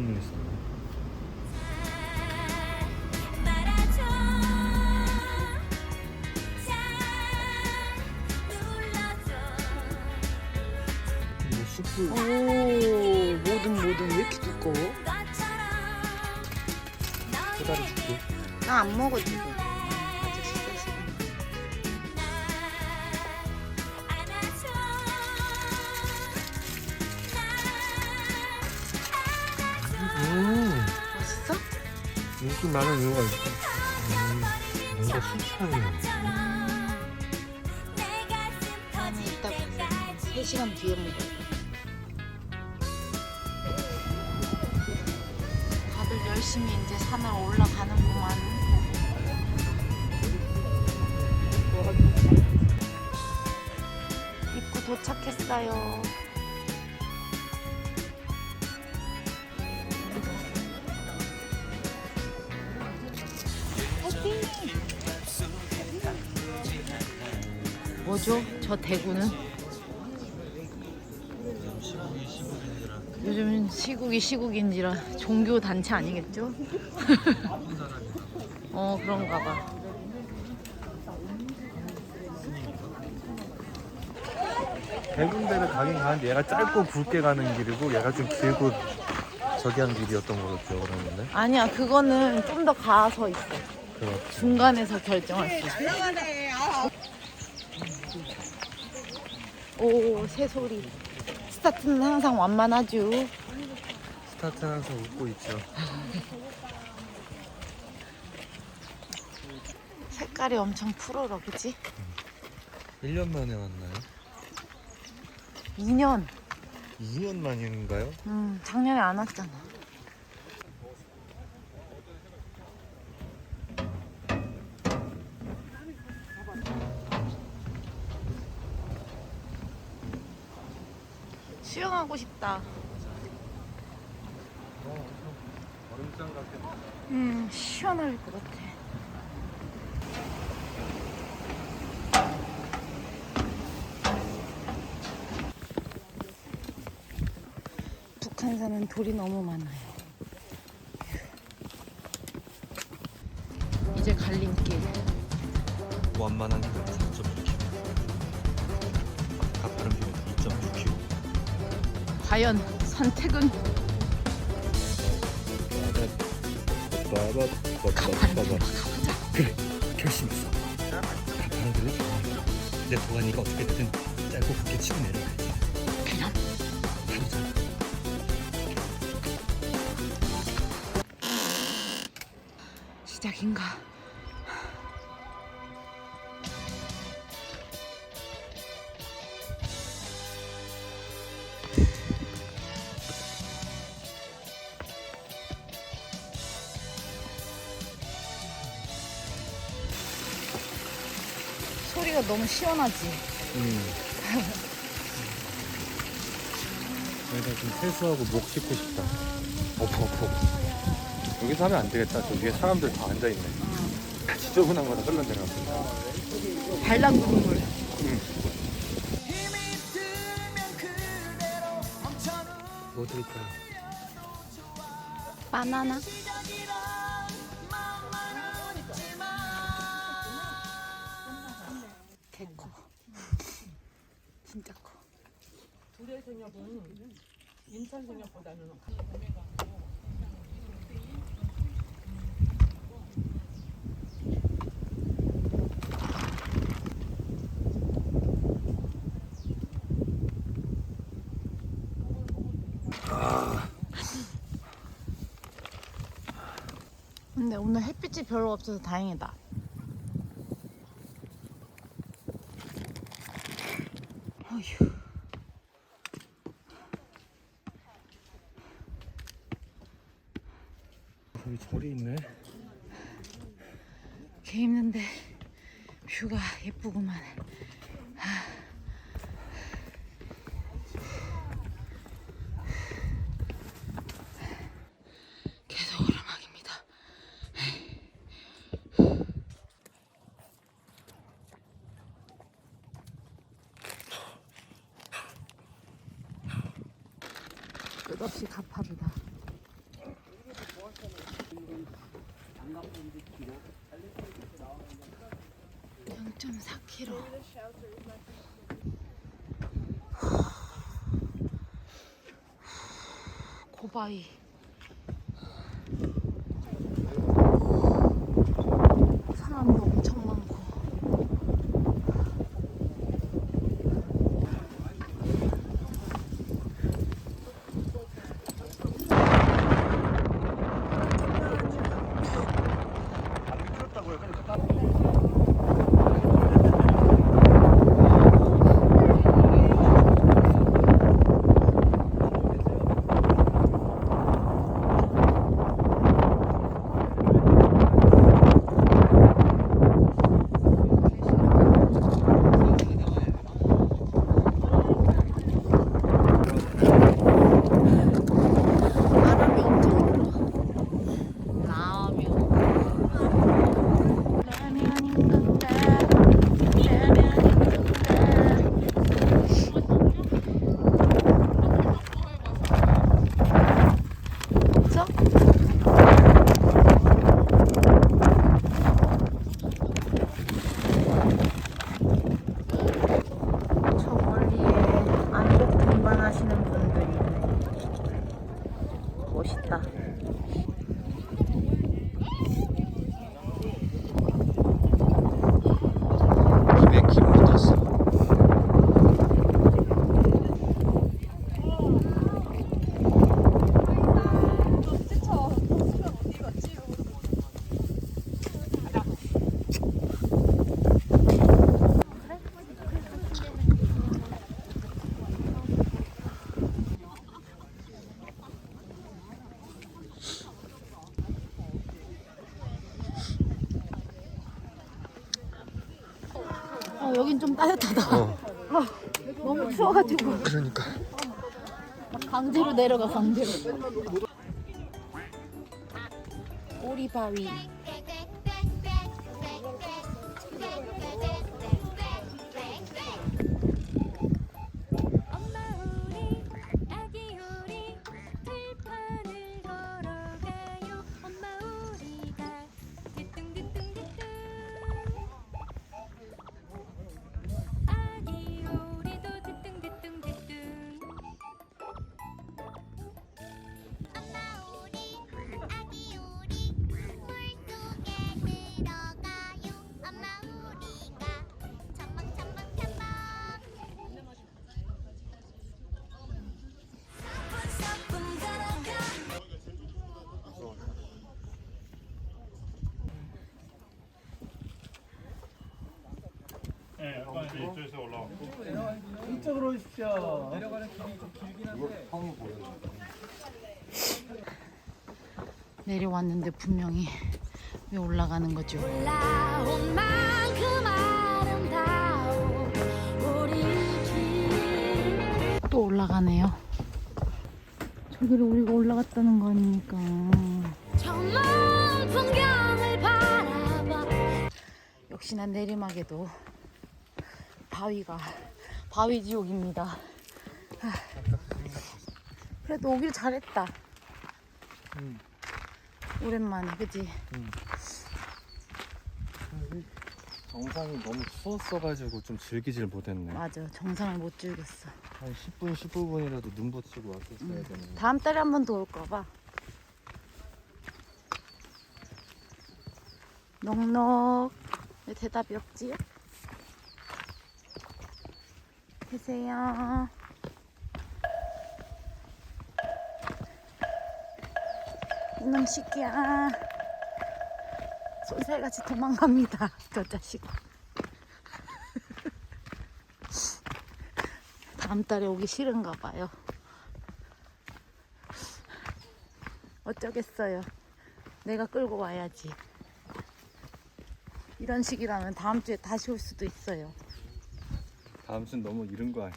있었네. 말아줘 잘 눌러줘 뭐 숯불 오 뭐든 뭐든 왜 이렇게 두꺼워? 것처럼 꼬다리 줄게. 나안 먹어 지금. 인기 많은 이유가 있어. 음, 뭔가 때까지 3시간 뒤에 먹어. 다들 열심히 이제 산을 올라가는구만. 입구 도착했어요. 뭐죠? 저 대구는? 요즘 시국이 시국인지라 종교 단체 아니겠죠? 어 그런가 봐. 대군대를 가긴 가는데 얘가 짧고 굵게 가는 길이고 얘가 좀 길고 저기 하는 길이었던 걸로 기억을 하는데 아니야 그거는 좀 더 가서 있어. 그렇지 중간에서 결정할 수 있어. 오 새소리. 스타트는 항상 완만하죠. 스타트 항상 웃고 있죠 색깔이 엄청 푸르러 그지? 1년 만에 왔나요? 2년. 2년 만인가요? 음 작년에 안 왔잖아. 수영하고 싶다. 음, 시원할 것 같아. 북한산은 돌이 너무 많아요. 이제 갈림길. 완만한 길은 4.6km 가파른 길은 2.6km 과연 선택은? 그래 결심했어. 가파른 길로 내 도가니가 어떻게든 짧고 굵게 치고 내려가야지. 그냥 가보자. 시작인가? 너무 시원하지? 음. 여기다 좀 세수하고 목 씻고 싶다 엎어 엎어 여기서 하면 안 되겠다 저 위에 사람들 다 앉아있네 지저분한 거다 흘러내려가 발랑구름물 뭐 드릴까요? 바나나? 둘의 생각은 인천 생각보다는 근데 오늘 햇빛이 별로 없어서 다행이다. 어휴 여기 절이 있네. 개 힘든데 뷰가 예쁘구만. 계속 오르막입니다. 끝없이 가파르다 0.4km. 고바위. 하다. 어. 아, 너무 추워가지고 그러니까. 강제로 내려가 강제로. 오리바위. 네, 아까 이제 이쪽에서 올라왔고 이쪽으로 오십시오. 내려가는 길이 좀 길긴 한데. 내려왔는데 분명히 왜 올라가는 거죠? 올라온 만큼 아름다운 우리 집또 올라가네요. 저기를 우리가 올라갔다는 거 아닙니까? 정말 풍경을 바라봐 역시나 내리막에도 바위가 바위 지옥입니다. 하, 그래도 오길 잘했다. 음. 오랜만에 그지? 정상이 너무 추웠어가지고 좀 즐기질 못했네. 맞아 정상을 못 즐겼어. 한 10분, 15분이라도 눈 붙이고 왔었어야 되는데. 다음 달에 한 번 더 올까 봐. 넉넉. 왜 대답이 없지? 계세요. 이놈 새끼야. 쏜살같이 도망갑니다. 저 자식. 다음 달에 오기 싫은가 봐요. 어쩌겠어요. 내가 끌고 와야지. 이런 식이라면 다음 주에 다시 올 수도 있어요. 다음 주는 너무 이른 거 아니야?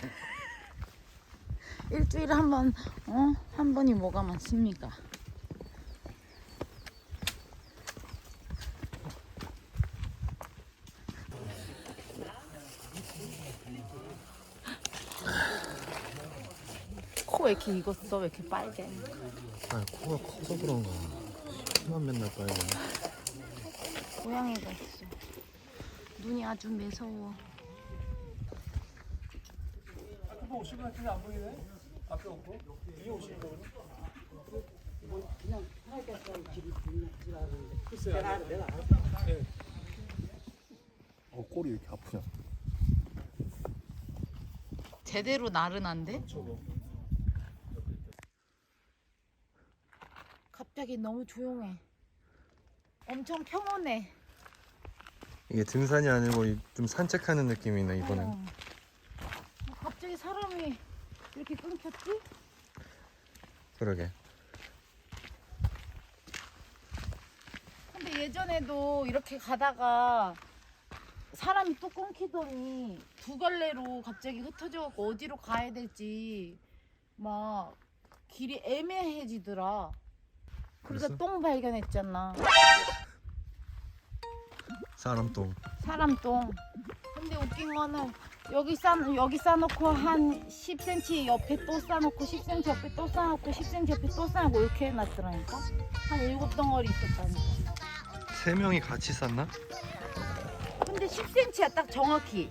일주일에 한 번, 어? 한 번이 뭐가 많습니까? 코 왜 이렇게 익었어? 왜 이렇게 빨개? 아, 코가 커서 그런가. 코만 맨날 빨개. 고양이가 있어. 눈이 아주 매서워. 아까 오신 것 같은데 안 보이네? 앞에 없고 뒤에 오시는 거군요. 어 꼬리 왜 이렇게 아프냐? 제대로 나른한데? 갑자기 너무 조용해. 엄청 평온해. 이게 등산이 아니고 이- 좀 산책하는 느낌이네 이번엔. 어. 사람이 이렇게 끊겼지? 그러게. 근데 예전에도 이렇게 가다가 사람이 또 끊기더니 두 갈래로 갑자기 흩어져갖고 어디로 가야 될지 막 길이 애매해지더라. 그래서 그랬어? 똥 발견했잖아. 사람 똥. 사람 똥. 근데 웃긴 거는 여기 싸 여기 싸놓고 한 10cm 옆에 또 싸놓고 10cm 옆에 또 싸놓고 10cm 옆에 또 싸놓고 이렇게 해놨더라니까. 한 일곱 덩어리 있었다니까. 세 명이 같이 쌌나? 근데 10cm야 딱 정확히.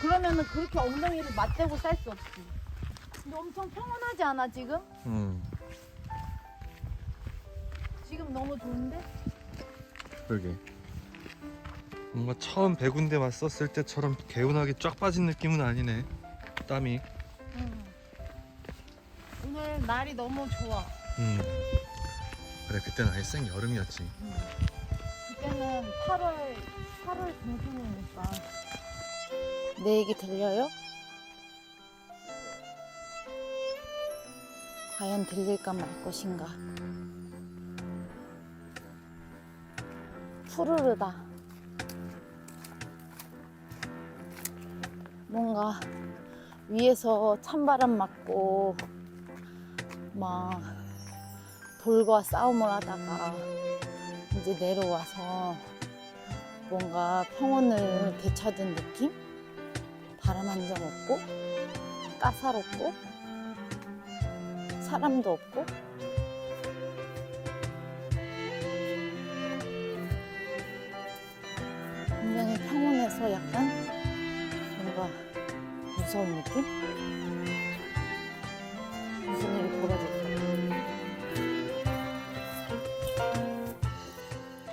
그러면은 그렇게 엉덩이를 맞대고 쌀 수 없지. 근데 엄청 평온하지 않아 지금? 음. 지금 너무 좋은데? 그러게. 뭔가 처음 백운데 왔었을 때처럼 개운하게 쫙 빠진 느낌은 아니네. 땀이. 응. 오늘 날이 너무 좋아. 음. 그래 그때는 아예 생 여름이었지. 그때는 8월 8월 중순이니까. 내 얘기 들려요? 과연 들릴까 말 것인가? 푸르르다. 뭔가 위에서 찬바람 맞고 막 돌과 싸움을 하다가 이제 내려와서 뭔가 평온을 되찾은 느낌? 바람 한 점 없고 까사롭고 사람도 없고 굉장히 평온해서 약간 뭔가 무서운 느낌? 무슨 일이?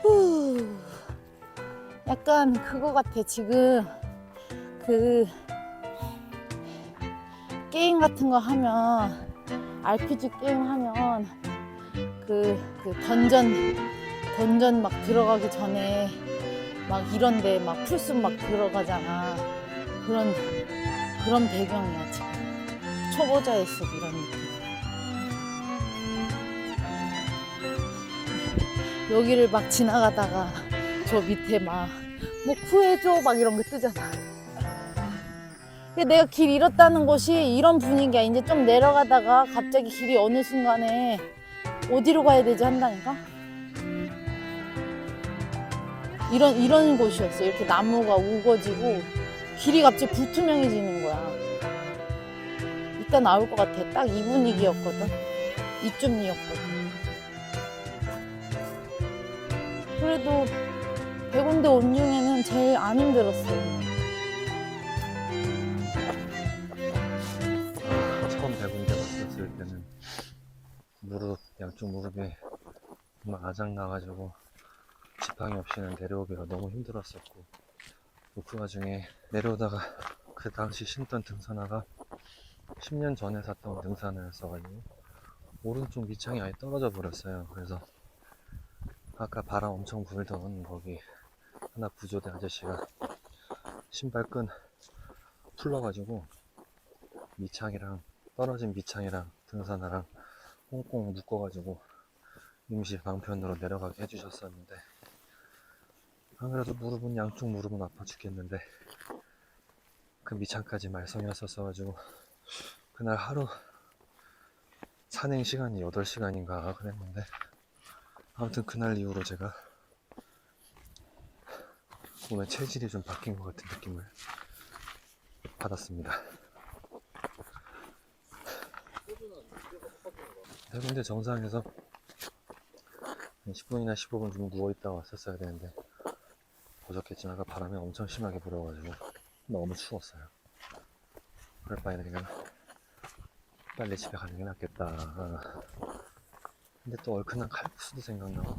후. 약간 그거 같아 지금 그 게임 같은 거 하면 RPG 게임 하면 그, 그 던전 던전 막 들어가기 전에 막 이런데 막 풀숲 막 들어가잖아 그런 그런 배경이야 지금 초보자의 숲 이런 느낌 여기를 막 지나가다가 저 밑에 막 뭐 구해줘 막 이런 거 뜨잖아. 내가 길 잃었다는 곳이 이런 분위기야. 이제 좀 내려가다가 갑자기 길이 어느 순간에 어디로 가야 되지 한다니까? 이런 이런 곳이었어. 이렇게 나무가 우거지고 길이 갑자기 불투명해지는 거야. 이따 나올 것 같아. 딱 이 분위기였거든. 이쯤이었거든. 그래도 백운데 온 중에는 제일 안 힘들었어요. 처음 백운데 왔었을 때는 무릎 양쪽 무릎에 정말 아작 나가지고 지팡이 없이는 내려오기가 너무 힘들었었고 또그 와중에 내려오다가 그 당시 신던 등산화가 10년 전에 샀던 등산을 써가지고 오른쪽 밑창이 아예 떨어져 버렸어요. 그래서 아까 바람 엄청 불던 거기 하나 구조대 아저씨가 신발끈 풀러가지고 밑창이랑 떨어진 밑창이랑 등산화랑 꽁꽁 묶어가지고 임시 방편으로 내려가게 해주셨었는데 안 그래도 무릎은 양쪽 무릎은 아파 죽겠는데 그 밑창까지 말썽이었었어가지고 그날 하루 산행 시간이 8시간인가 그랬는데 아무튼 그날 이후로 제가 몸의 체질이 좀 바뀐 것 같은 느낌을 받았습니다. 해군대 정상에서 10분이나 15분 좀 누워있다가 왔었어야 되는데 어저께 아까 바람이 엄청 심하게 불어가지고 너무 추웠어요 그럴 바에는 그냥 빨리 집에 가는 게 낫겠다 어. 근데 또 얼큰한 칼국수도 생각나고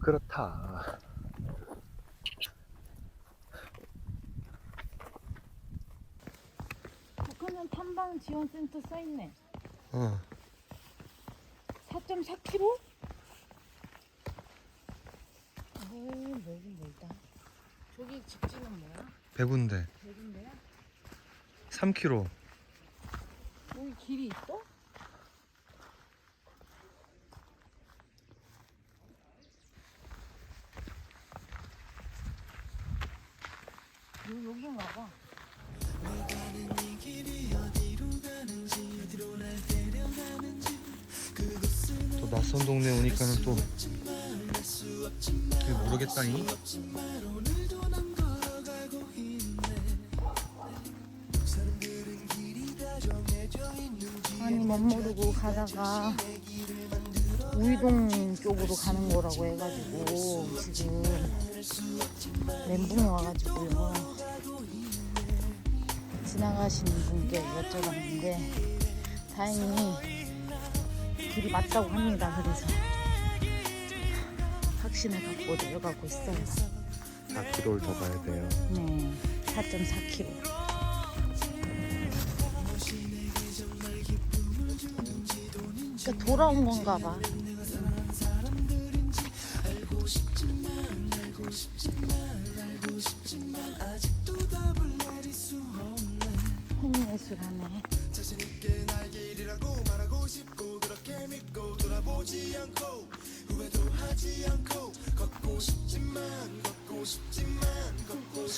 그렇다 북한은 탐방 지원센터 써있네. 어 4.4km? 어이, 멀긴 멀다. 저기 직진은 뭐야? 배군데 대군데야? 3km 여기 길이 있어? 여, 여긴가 봐. 또 낯선 동네 오니까는 또 그게 모르겠다니. 아니 못 모르고 가다가 우이동 쪽으로 가는 거라고 해가지고 지금 멘붕이 와가지고요. 지나가시는 분께 여쭤봤는데 다행히 길이 맞다고 합니다 그래서 확신을 갖고 내려가고 있어요. 4km를 더 가야 돼요. 네 4.4km 그러니까 돌아온 건가 봐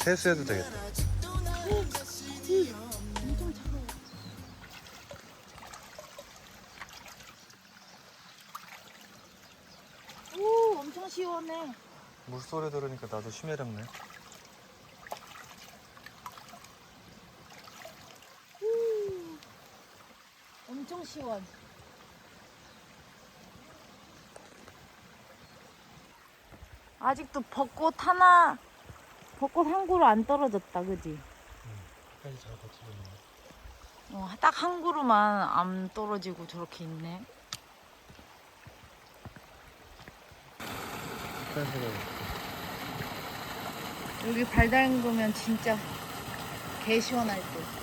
세수해도 되겠다. 오 엄청 시원해. 물소리 들으니까 나도 심해렵네. 후, 엄청 시원. 아직도 벚꽃 하나, 벚꽃 한 그루 안 떨어졌다, 그지? 끝까지 잘 버티고 있네 어, 딱 한 그루만 안 떨어지고 저렇게 있네. 여기 발 담그면 진짜 개 시원할 듯.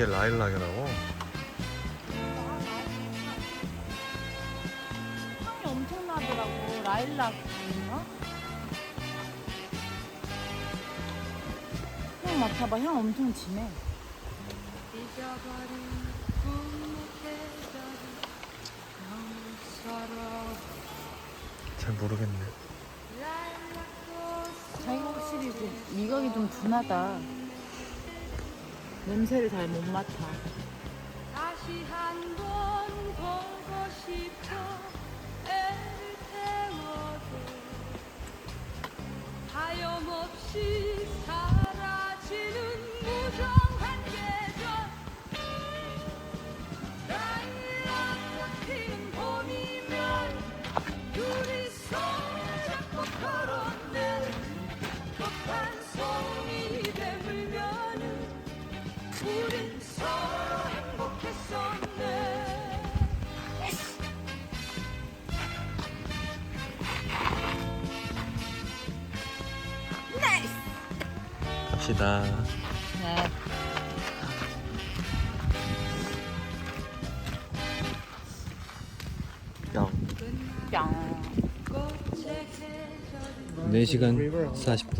이게 라일락이라고? 향이 엄청 나더라고. 라일락 인가? 향 맡아봐. 향 엄청 진해. 잘 모르겠네 자기가 확실히 좀 미각이 좀 둔하다. 냄새를 잘 못 맡아. 다시 한 번 보고 싶어 애를 태워도 하염없이 사라지는 우린 서로 행복했었네 갑시다 네. 뿅 뿅. 4시간 40분